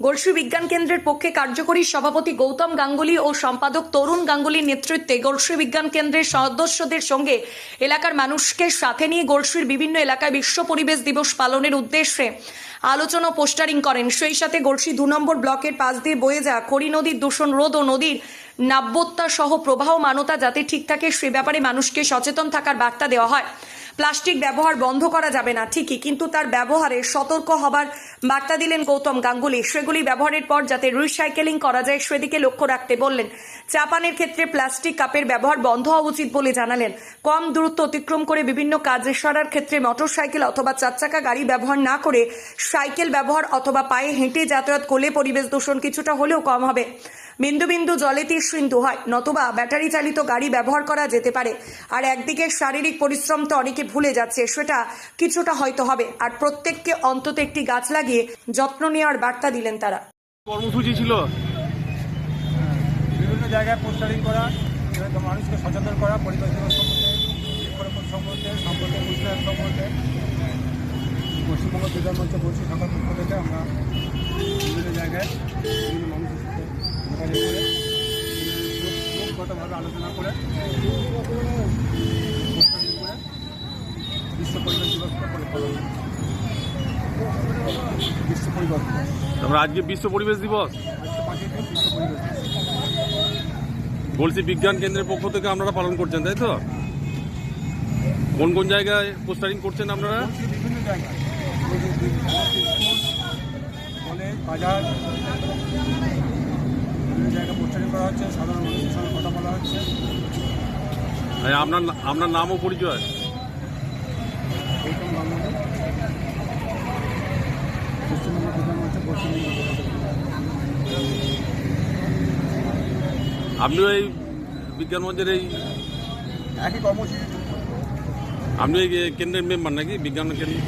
গলসি বিজ্ঞান কেন্দ্রের পক্ষে কার্যকরী সভাপতি গৌতম গাঙ্গুলি ও সম্পাদক তরুণ গাঙ্গুলির নেতৃত্বে গলসি বিজ্ঞান কেন্দ্রের সদস্যদের সঙ্গে এলাকার মানুষকে সাথে নিয়ে গলসির বিভিন্ন এলাকায় বিশ্ব পরিবেশ দিবস পালনের উদ্দেশ্যে আলোচনা পোস্টারিং করেন। সেই সাথে গোলসি দু নম্বর ব্লকের পাশ দিয়ে বয়ে যা খড়ি নদীর দূষণ রোধ ও নদীর নাব্যতা সহ প্রবাহ মানতা যাতে ঠিক থাকে, সে ব্যাপারে মানুষকে সচেতন থাকার বার্তা দেওয়া হয়। প্লাস্টিক ব্যবহার বন্ধ করা যাবে না, ঠিকই, কিন্তু তার ব্যবহারে সতর্ক হবার বার্তা দিলেন গৌতম গাঙ্গুলি। সেগুলি ব্যবহারের পর যাতে রিসাইকেলিং করা যায়, সেদিকে লক্ষ্য রাখতে বললেন। চা পানের ক্ষেত্রে প্লাস্টিক কাপের ব্যবহার বন্ধ হওয়া উচিত বলে জানালেন। কম দূরত্ব অতিক্রম করে বিভিন্ন কাজে সারার ক্ষেত্রে মোটর সাইকেল অথবা চার চাকা গাড়ি ব্যবহার না করে সাইকেল ব্যবহার অথবা পায়ে হেঁটে যাতায়াত করলে পরিবেশ দূষণ কিছুটা হলেও কম হবে। বিন্দু বিন্দু জলে তীর সিন্ধু হয়, নতুবা ব্যাটারি চালিত গাড়ি ব্যবহার করা যেতে পারে। আর একদিকে শারীরিক পরিশ্রম তো অনেকে ভুলে যাচ্ছে সেটা কিছুটা হয়তো হবে। আর প্রত্যেককে অন্তত একটি গাছ লাগিয়ে যত্ন নেওয়ার বার্তা দিলেন তারা। কর্মসূচি ছিল? বিভিন্ন জায়গায় পোস্টারিং করা মানুষকে সচেতন করা পরিবেশ দিবস সম্বন্ধে সম্পর্কে উন্নয়ন সম্বন্ধে পশ্চিমবঙ্গ বিধান মঞ্চে বলছি সকাল পক্ষ থেকে আমরা বিভিন্ন জায়গায় বিভিন্ন মানুষের তারপরে আজকে বিশ্ব পরিবেশ দিবস। গলসি বিজ্ঞান কেন্দ্রের পক্ষ থেকে আপনারা পালন করছেন, তাই তো? কোন কোন জায়গায় পোস্টারিং করছেন আপনারা? বলছি জায়গায় পোস্টারিং করা হচ্ছে হচ্ছে আপনার আপনার নাম ও পরিচয় গৌতম গাঙ্গুলি পশ্চিমবঙ্গ প্রধান হচ্ছে পশ্চিমবঙ্গ আপনিও এই বিজ্ঞান মঞ্চের এই একই কর্মসূচি। আপনি কেন্দ্রের মেম্বার নাকি? বিজ্ঞান কেন্দ্র?